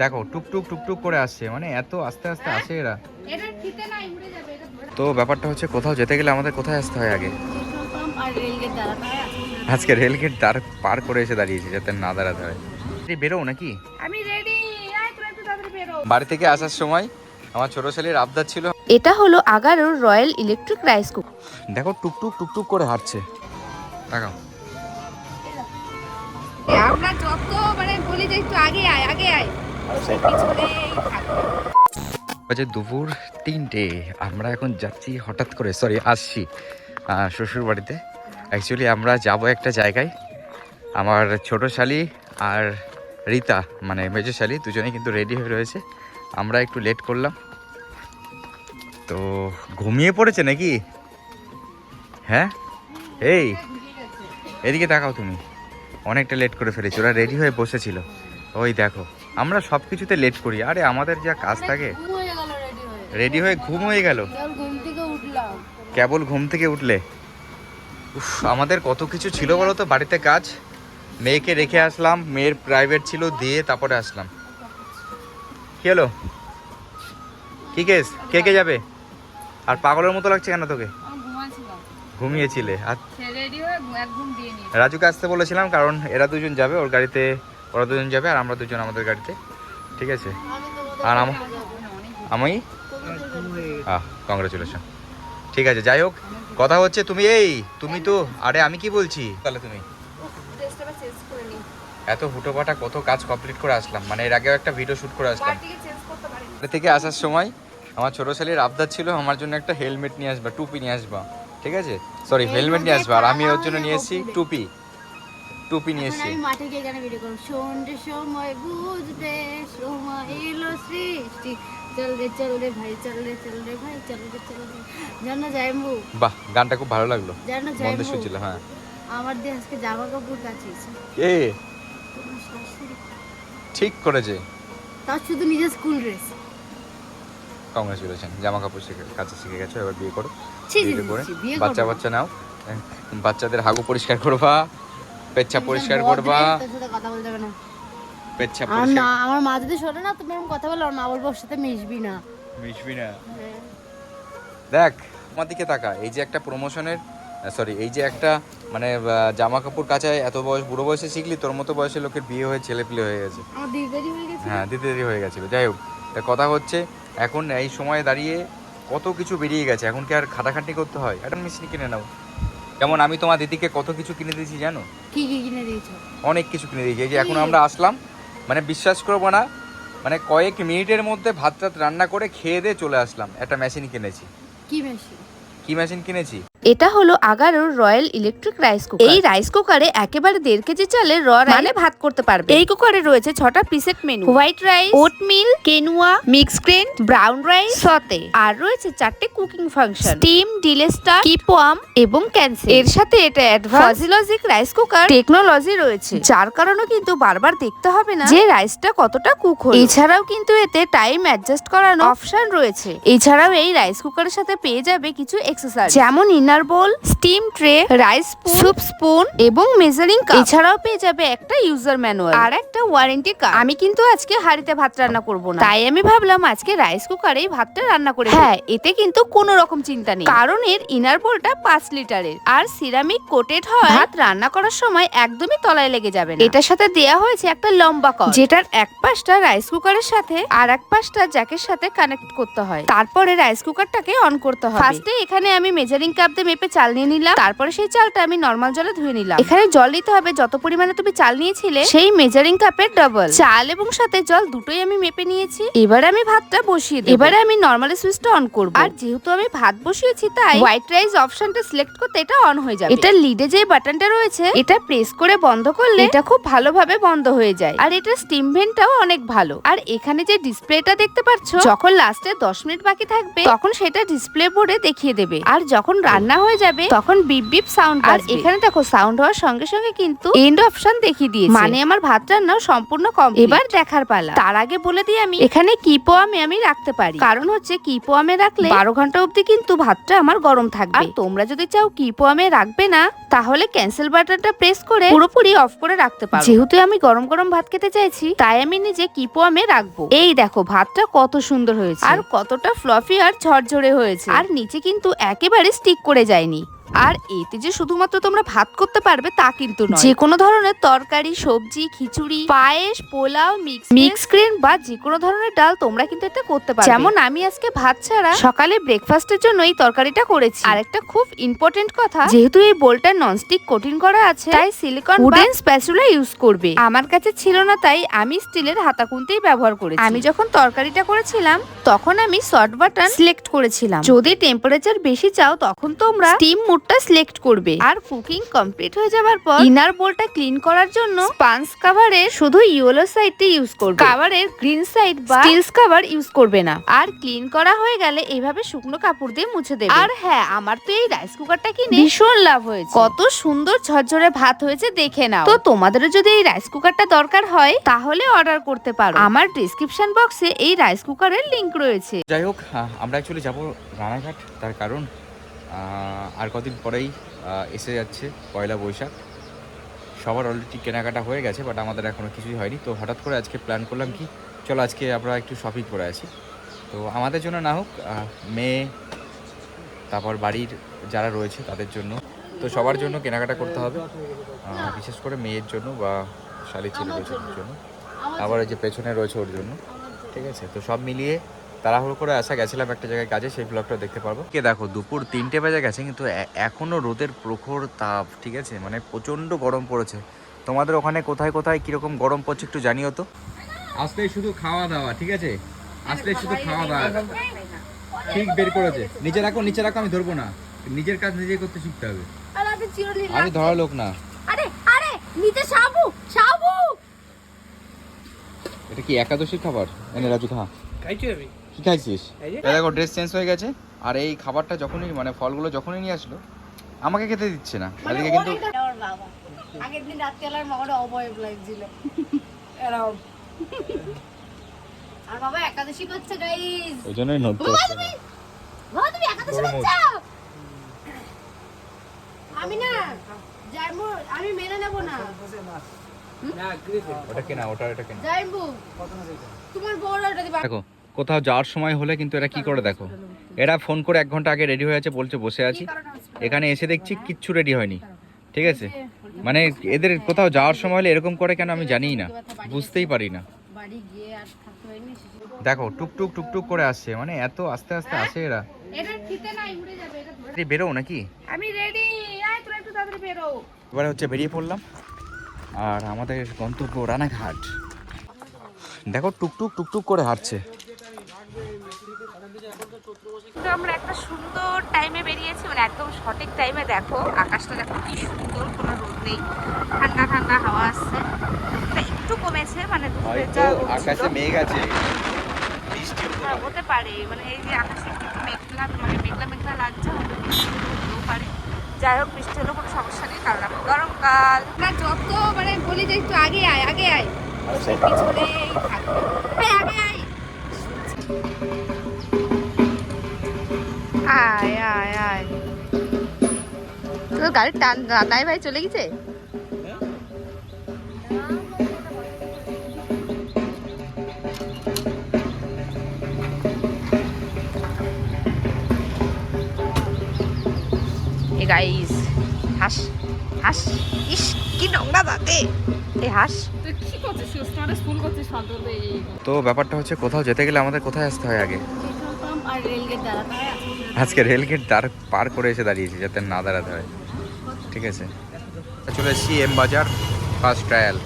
দেখো টুকটুক টুকটুক করে আসছে। মানে এত আস্তে আস্তে আসে এরা। তো ব্যাপারটা হচ্ছে কোথাও যেতে গেলে আমাদের কোথায় আসতে হয় আগে? হয় আজকে। রেলগেট দাঁড় পার করে এসে দাঁড়িয়েছে যাতে না দাঁড়াতে হয়। বেরো নাকি? আমি রেডি বাড়ি থেকে আসার সময় আমার ছোট ছেলের আবদার ছিল। এটা হলো আগারোর রয়্যাল ইলেকট্রিক রাইস কুক। দেখো টুকটুক টুকটুক করে হাঁটছে। দেখাও। আমরা যত মানে বলি যে একটু আগে আয় আগে আয়। বাজে দুপুর তিনটে। আমরা এখন যাচ্ছি হঠাৎ করে সরি আসছি শ্বশুর বাড়িতে অ্যাকচুয়ালি আমরা যাব একটা জায়গায়। আমার ছোট শালি আর রীতা মানে মেজো শালি, দুজনেই কিন্তু রেডি হয়ে রয়েছে। আমরা একটু লেট করলাম। তো ঘুমিয়ে পড়েছে নাকি? হ্যাঁ? এই, এদিকে তাকাও তুমি। অনেকটা লেট করে ফেলেছি, ওরা রেডি হয়ে বসেছিল। ওই দেখো। আমরা সব কিছুতে লেট করি। আরে আমাদের যা কাজ থাকে। হয়ে গেল রেডি হয়ে। ঘুম হয়ে গেল। কেবল ঘুম থেকে থেকে উঠলে? উফ আমাদের কত কিছু ছিল বলো তো? বাড়িতে কাজ। মেয়েকে রেখে আসলাম। মেয়ের প্রাইভেট ছিল দিয়ে তারপরে আসলাম। কি হলো? কি কেস কে কে যাবে? আর পাগলের মতো লাগছে কেন তোকে? ঘুমিয়েছিলে। আর রাজুকে আসতে বলেছিলাম কারণ এরা দুজন যাবে ওর গাড়িতে। ওরা দুজন যাবে আর আমরা দুজন আমাদের গাড়িতে। ঠিক আছে? আর আমি আহ কংগ্রেচুলেশন ঠিক আছে, যাই হোক, কথা হচ্ছে তুমি এই, তুমি তো, আরে আমি কি বলছি? তাহলে তুমি। এত হুটোপাটা কত কাজ কমপ্লিট করে আসলাম। মানে এর আগেও একটা ভিডিও শুট করে আসলাম। থেকে আসার সময় আমার ছোট ছেলের আবদার ছিল, আমার জন্য একটা হেলমেট নিয়ে আসবা, টুপি নিয়ে আসবা। ঠিক আছে? সরি হেলমেট নিয়ে আসবা। আর আমি ওর জন্য নিয়ে এসেছি টুপি। টুপি নিয়ে এসেছি। আমি মাঠে গিয়ে গানে ভিডিও করব। সন্ধ্যে সময় বুঝবে সময় এলো সৃষ্টি। চল রে চল রে ভাই চল রে চল রে ভাই চল রে চল রে জানো যাইমু বাহ গানটা খুব ভালো লাগল। জানো মন্দে যাইমু শুনছিল হ্যাঁ। আমার দিয়ে আজকে জামা কাপড় কাচিয়েছে। এ ঠিক করেছে। তার শুধু নিজের স্কুল ড্রেস কংগ্রেচুলেশন জামা কাপড় শিখে কাছে শিখে গেছো এবার বিয়ে করো। বিয়ে করে বাচ্চা বাচ্চা নাও। বাচ্চাদের হাগু পরিষ্কার করবা। পেচ্ছা পরিষ্কার করবা। কথা বলতে না। পেচ্ছা পরিষ্কার না আমার মা যদি শোনে না তুমি এরকম কথা বলো আমার মা বলব ওর সাথে মিশবি না। মিশবি না। হ্যাঁ। দেখ আমার দিকে তাকা এই যে একটা প্রমোশনের সরি এই যে একটা মানে জামা কাপড় কাচায় এত বয়স বুড়ো বয়সে শিখলি তোর মতো বয়সের লোকের বিয়ে হয়ে ছেলে পিলে হয়ে গেছে। হয়ে গেছে? দিতে দেরি হয়ে গেছিল যাই হোক তা কথা হচ্ছে এখন এই সময়ে দাঁড়িয়ে কত কিছু বেরিয়ে গেছে। এখন কি আর খাটাখাটি করতে হয়? একটা মিষ্টি কিনে নাও। যেমন আমি তোমার দিদিকে কত কিছু কিনে দিয়েছি জানো? কি কি কিনে দিয়েছ? অনেক কিছু কিনে দিয়েছি। এই যে এখন আমরা আসলাম মানে বিশ্বাস করব না মানে কয়েক মিনিটের মধ্যে ভাত রান্না করে খেয়ে দিয়ে চলে আসলাম। একটা মেশিন কিনেছি। কি মেশিন কি মেশিন কিনেছি? এটা হলো আগারোর রয়্যাল ইলেকট্রিক রাইস কুকার। এই রাইস কুকারে একেবারে দেড় কেজি চালের র মানে ভাত করতে পারবে। এই কুকারে রয়েছে ছটা preset menu. White rice oatmeal quinoa mix grain brown rice saute. আর রয়েছে চারটে cooking function. Steam delay start keep warm এবং ক্যান্সেল। এর সাথে এটা advance logic rice cooker technology রয়েছে। যার কারণে কিন্তু বারবার দেখতে হবে না যে রাইসটা কতটা কুক হলো। এছাড়াও কিন্তু এতে টাইম অ্যাডজাস্ট করানো অপশন রয়েছে। এছাড়াও এই রাইস কুকারের সাথে পেয়ে যাবে কিছু এক্সারসাইজ যেমন inner bowl steam tray rice soup spoon এবং মেজারিং কাপ এছাড়াও পেয়ে যাবে একটা ইউজার ম্যানুয়াল আর একটা ওয়ারেন্টি কার্ড আমি কিন্তু আজকে হাঁড়িতে ভাত রান্না করব না। তাই আমি ভাবলাম আজকে রাইস কুকারেই ভাতটা রান্না করে হ্যাঁ এতে কিন্তু কোনো রকম চিন্তা নেই। কারণ এর ইনার বোলটা পাঁচ লিটারের। আর সিরামিক কোটেড হয় ভাত রান্না করার সময় একদমই তলায় লেগে যাবে না। এটার সাথে দেয়া হয়েছে একটা লম্বা কল। যেটার এক পাশটা রাইস কুকারের সাথে আর এক পাশটা জ্যাকের সাথে কানেক্ট করতে হয়। তারপরে রাইস কুকারটাকে অন করতে হয় ফার্স্টে এখানে আমি মেজারিং কাপ দিয়ে মেপে চাল নিয়ে নিলাম। তারপরে সেই চালটা আমি নর্মাল জলে ধুয়ে নিলাম। এখানে জল নিতে হবে, যত পরিমাণে তুমি চাল নিয়েছিলে, সেই মেজারিং কাপের ডবল চাল এবং সাথে জল দুটোই আমি মেপে নিয়েছি। এবারে আমি ভাতটা বসিয়ে দেব। এবারে আমি নর্মালি সুইচটা অন করব। আর যেহেতু আমি ভাত বসিয়েছি, তাই হোয়াইট রাইস অপশনটা সিলেক্ট করতে এটা অন হয়ে যাবে। এটা লিডে যে বাটনটা রয়েছে, এটা প্রেস করে বন্ধ করলে এটা খুব ভালোভাবে বন্ধ হয়ে যায়। আর এটা স্টিম ভেন্টটাও অনেক ভালো। আর এখানে যে ডিসপ্লেটা দেখতে পাচ্ছ, যখন লাস্টে দশ মিনিট বাকি থাকবে, তখন সেটা ডিসপ্লে বোর্ডে দেখিয়ে দেবে। আর যখন রান্না রান্না হয়ে যাবে তখন বিপ বিপ সাউন্ড আর এখানে দেখো সাউন্ড হওয়ার সঙ্গে সঙ্গে কিন্তু এন্ড অপশন দেখিয়ে দিয়েছে। মানে আমার ভাত রান্না সম্পূর্ণ কম এবার দেখার পালা। তার আগে বলে দিই আমি এখানে কি পোয়ামে আমি রাখতে পারি? কারণ হচ্ছে কি পোয়ামে রাখলে বারো ঘণ্টা অবধি কিন্তু ভাতটা আমার গরম থাকবে। আর তোমরা যদি চাও কি পোয়ামে রাখবে না তাহলে ক্যান্সেল বাটনটা প্রেস করে পুরোপুরি অফ করে রাখতে পারো। যেহেতু আমি গরম গরম ভাত খেতে চাইছি তাই আমি নিজে কি পোয়ামে রাখব? এই দেখো ভাতটা কত সুন্দর হয়েছে। আর কতটা ফ্লফি আর ঝরঝরে হয়েছে। আর নিচে কিন্তু একেবারে স্টিক করে যায়নি। আর এতে যে শুধুমাত্র তোমরা ভাত করতে পারবে তা কিন্তু নয়। যে কোনো ধরনের তরকারি সবজি খিচুড়ি পায়েস পোলাও মিক্স মিক্স গ্রেন বা যে কোনো ধরনের ডাল তোমরা কিন্তু এটা করতে পারবে। যেমন আমি আজকে ভাত ছাড়া সকালে ব্রেকফাস্টের জন্য এই তরকারিটা করেছি। আর একটা খুব ইম্পর্টেন্ট কথা যেহেতু এই বোলটা ননস্টিক কোটিং করা আছে তাই সিলিকন উডেন স্প্যাচুলা ইউজ করবে। আমার কাছে ছিল না তাই আমি স্টিলের হাতাকুন্তেই ব্যবহার করেছি। আমি যখন তরকারিটা করেছিলাম তখন আমি শর্ট বাটন সিলেক্ট করেছিলাম। যদি টেম্পারেচার বেশি চাও তখন তোমরা স্টিম মুডটা সিলেক্ট করবে। আর কুকিং কমপ্লিট হয়ে যাবার পর ইনার বোলটা ক্লিন করার জন্য স্পাঞ্জ কাভারের শুধু ইয়েলো সাইডটা ইউজ করবে। কাভারের গ্রিন সাইড বা স্টিলস কাভার ইউজ করবে না। আর ক্লিন করা হয়ে গেলে এইভাবে শুকনো কাপড় দিয়ে মুছে দেবে। আর হ্যাঁ আমার তো এই রাইস কুকারটা কিনে ভীষণ লাভ হয়েছে। কত সুন্দর ঝরঝরে ভাত হয়েছে, দেখে নাও। তো তোমাদেরও যদি এই রাইস কুকারটা দরকার হয়, তাহলে অর্ডার করতে পারো। আমার ডিসক্রিপশন বক্সে এই রাইস কুকারের লিংক রয়েছে। যাই হোক আমরা অ্যাকচুয়ালি যাব রানাঘাট, তার কারণ আর কদিন পরেই এসে যাচ্ছে পয়লা বৈশাখ। সবার অলরেডি কেনাকাটা হয়ে গেছে বাট আমাদের এখনও কিছুই হয়নি। তো হঠাৎ করে আজকে প্ল্যান করলাম কি চলো আজকে আমরা একটু শপিং করে আসি। তো আমাদের জন্য না হোক মেয়ে তারপর বাড়ির যারা রয়েছে তাদের জন্য। তো সবার জন্য কেনাকাটা করতে হবে। বিশেষ করে মেয়ের জন্য বা শালির ছেলে জন্য। আবার এই যে পেছনে রয়েছে ওর জন্য। ঠিক আছে? তো সব মিলিয়ে তাড়াহুড়ো করে আসা গেছিলাম একটা জায়গায় কাজে সেই ব্লগটা দেখতে পারব। কে দেখো দুপুর তিনটে বাজে গেছে কিন্তু এ- এখনও রোদের প্রখর তাপ ঠিক আছে? মানে প্রচণ্ড গরম পড়েছে। তোমাদের ওখানে কোথায় কোথায় কীরকম গরম পড়ছে একটু জানিও তো। আসলে শুধু খাওয়া দাওয়া ঠিক আছে? আসলে শুধু খাওয়া দাওয়া। ঠিক বের করেছে। নিচে রাখো নিচে রাখো আমি ধরবো না। নিজের কাজ নিজে করতে শিখতে হবে। আর আমি ধরা লোক না। আরে আরে নিচে সাবু সাবু! এটা কি একাদশী খাবার? এনে রাজু খা। খাইছি আমি। কি খাইছিস? দেখো ড্রেস চেঞ্জ হয়ে গেছে। আর এই খাবারটা যখনই মানে ফলগুলো যখনই নিয়ে আসলো আমাকে খেতে দিচ্ছে না। এদিকে কিন্তু আগের দিন রাত্রিবেলার মামাটা অবয়ব লাগছিল। এরকম আর বাবা একাদশী করছে গাইস ওই জন্যই নড়তে বাবা হচ্ছে না। তুমি বাবা তুমি একাদশী করছ? আমি না আমি মেনে নেব না। না ওটা কেনা ওটা এটা কেনা জাইমু তোমার বড় ওটা দিবা। দেখো কোথাও যাওয়ার সময় হলে কিন্তু এরা কি করে দেখো? এরা ফোন করে এক ঘণ্টা আগে রেডি হয়ে আছে বলছে বসে আছি। এখানে এসে দেখছি কিচ্ছু রেডি হয়নি। ঠিক আছে? মানে এদের কোথাও যাওয়ার সময় হলে এরকম করে কেন আমি জানিই না। বুঝতেই পারি না। দেখো টুকটুক টুকটুক করে আসছে। মানে এত আস্তে আস্তে আসে এরা। বেরো নাকি? আমি রেডি এবারে হচ্ছে বেরিয়ে পড়লাম। আর আমাদের গন্তব্য রানাঘাট। দেখো টুকটুক টুকটুক করে হাঁটছে। তো আমরা একটা সুন্দর টাইমে বেরিয়েছি মানে একদম সঠিক টাইমে দেখো আকাশটা দেখো কি সুন্দর কোনো রোদ নেই ঠান্ডা ঠান্ডা হাওয়া আসছে। একটু কমেছে মানে। আকাশে মেঘ আছে হ্যাঁ, হতে পারে মানে এই যে আকাশে মেঘলা মানে মেঘলা মেঘলা লাগছে হয়তো বৃষ্টি হতেও পারে। যাই হোক বৃষ্টি হলেও কোনো সমস্যা নেই কারণ এখন গরমকাল। না যত মানে বলি যে একটু আগে আয় আগে আয়। তো সে পিছনেই থাকবে। গাড়ির টান দাদাই ভাই চলে গেছে? এ গাইস হাস হাস ইস কি নোংরা দাঁতে। এ হাস। তুই কি করছিস? সুস্মারে স্কুল করছিস সন্তর তো ব্যাপারটা হচ্ছে কোথাও যেতে গেলে আমাদের কোথায় আসতে হয় আগে? পেট্রোল পাম্প আর রেলগেট আজকে রেলগেট দাঁড় পার করে এসে দাঁড়িয়েছি যাতে না দাঁড়াতে হয়। ঠিক আছে। চলে এসছি এম বাজার ফার্স্ট ট্রায়াল